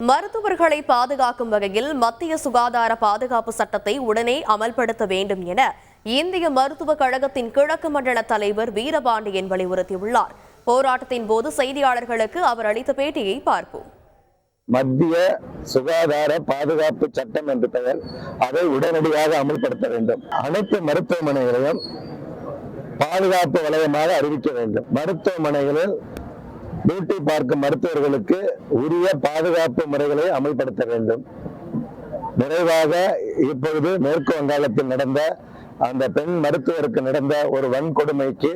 மருத்துவர்களை பாதுகாக்கும் வகையில் மத்திய சுகாதார பாதுகாப்பு சட்டத்தை உடனே அமல்படுத்த வேண்டும் என இந்திய மருத்துவக் கழகத்தின் கிழக்கு மண்டல தலைவர் வீரபாண்டியன் வலியுறுத்தியுள்ளார். போராட்டத்தின் போது செய்தியாளர்களுக்கு அவர் அளித்த பேட்டியை பார்ப்போம். மத்திய சுகாதார பாதுகாப்பு சட்டம் என்று பெயர் அதை உடனடியாக அமல்படுத்த வேண்டும். அனைத்து மருத்துவமனைகளையும் பாதுகாப்பு வலயமாக அறிவிக்க வேண்டும். மருத்துவமனைகளில் டியூட்டி பார்க்கும் மருத்துவர்களுக்கு உரிய பாதுகாப்பு முறைகளை அமல்படுத்த வேண்டும். நிறைவாக இப்பொழுது மேற்கு வங்காளத்தில் நடந்த அந்த பெண் மருத்துவருக்கு நடந்த ஒரு வன்கொடுமைக்கு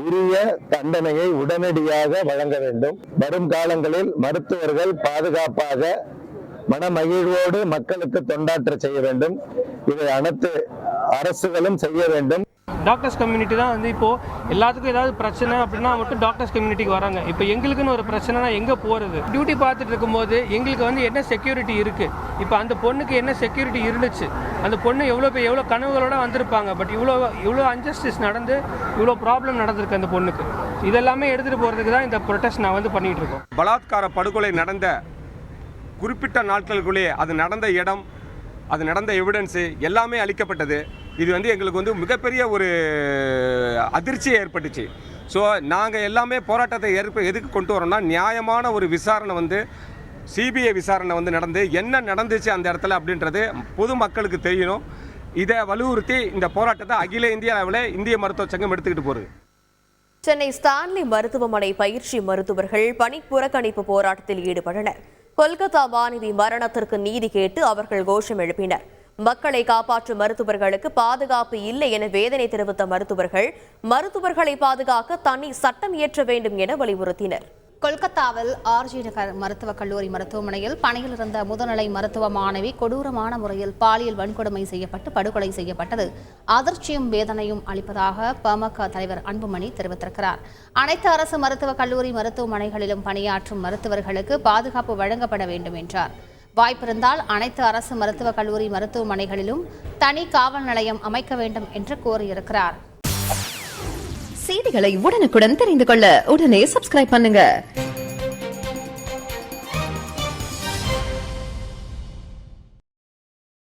உரிய தண்டனையை உடனடியாக வழங்க வேண்டும். வரும் காலங்களில் மருத்துவர்கள் பாதுகாப்பாக மனமகிழ்வோடு மக்களுக்கு தொண்டாற்ற செய்ய வேண்டும். இதை அனைத்து அரசுகளும் செய்ய வேண்டும். டாக்டர்ஸ் கம்யூனிட்டி தான் வந்து இப்போ எல்லாத்துக்கும் ஏதாவது பிரச்சனை அப்படின்னா மட்டும் டாக்டர்ஸ் கம்யூனிட்டிக்கு வராங்க. இப்போ எங்களுக்குன்னு ஒரு பிரச்சனைனா எங்கே போகிறது டியூட்டி பார்த்துட்டு இருக்கும்போது எங்களுக்கு வந்து என்ன செக்யூரிட்டி இருக்குது இப்போ அந்த பொண்ணுக்கு என்ன செக்யூரிட்டி இருந்துச்சு? அந்த பொண்ணு எவ்வளோ பேர் எவ்வளோ கனவுகளோட வந்திருப்பாங்க? பட் இவ்வளோ இவ்வளோ அன்ஜஸ்டிஸ் நடந்து இவ்வளோ ப்ராப்ளம் நடந்திருக்கு அந்த பொண்ணுக்கு. இதெல்லாமே எடுத்துகிட்டு போகிறதுக்கு தான் இந்த ப்ரொட்டஸ்ட் நான் வந்து பண்ணிகிட்டு இருக்கோம். பலாத்கார படுகொலை நடந்த குறிப்பிட்ட நாட்களுக்குள்ளே அது நடந்த இடம் அது நடந்த எவிடன்ஸு எல்லாமே அளிக்கப்பட்டது. இது வந்து எங்களுக்கு வந்து மிகப்பெரிய ஒரு அதிர்ச்சி ஏற்பட்டுச்சு. ஸோ நாங்கள் எல்லாமே போராட்டத்தை ஏற்ப எதுக்கு கொண்டு வரோம்னா நியாயமான ஒரு விசாரணை வந்து சிபிஐ விசாரணை வந்து நடந்து என்ன நடந்துச்சு அந்த இடத்துல அப்படின்றது பொதுமக்களுக்கு தெரியணும். இதை வலியுறுத்தி இந்த போராட்டத்தை அகில இந்திய அளவில் இந்திய மருத்துவ சங்கம் எடுத்துக்கிட்டு போகுது. சென்னை ஸ்டான்லி மருத்துவமனை பயிற்சி மருத்துவர்கள் பணி புறக்கணிப்பு போராட்டத்தில் ஈடுபட்டனர். கொல்கத்தா மாணவி மரணத்திற்கு நீதி கேட்டு அவர்கள் கோஷம் எழுப்பினர். மக்களை காப்பாற்றும் மருத்துவர்களுக்கு பாதுகாப்பு இல்லை என வேதனை தெரிவித்த மருத்துவர்கள் மருத்துவர்களை பாதுகாக்க தனி சட்டம் இயற்ற வேண்டும் என வலியுறுத்தினர். கொல்கத்தாவில் ஆர்ஜி நகர் மருத்துவக் கல்லூரி மருத்துவமனையில் பணியில் இருந்த முதுநிலை மருத்துவ மாணவி கொடூரமான முறையில் பாலியல் வன்கொடுமை செய்யப்பட்டு படுகொலை செய்யப்பட்டது. அதிர்ச்சியும் வேதனையும் அளிப்பதாக பாமக தலைவர் அன்புமணி தெரிவித்திருக்கிறார். அனைத்து அரசு மருத்துவக் கல்லூரி மருத்துவமனைகளிலும் பணியாற்றும் மருத்துவர்களுக்கு பாதுகாப்பு வழங்கப்பட வேண்டும் என்றார். வாய்ப்பிருந்தால் அனைத்து அரசு மருத்துவக் கல்லூரி மருத்துவமனைகளிலும் தனி காவல் நிலையம் அமைக்க வேண்டும் என்று கோரியிருக்கிறார். செய்திகளை உடனுக்குடன் தெரிந்து கொள்ள உடனே சப்ஸ்கிரைப் பண்ணுங்க.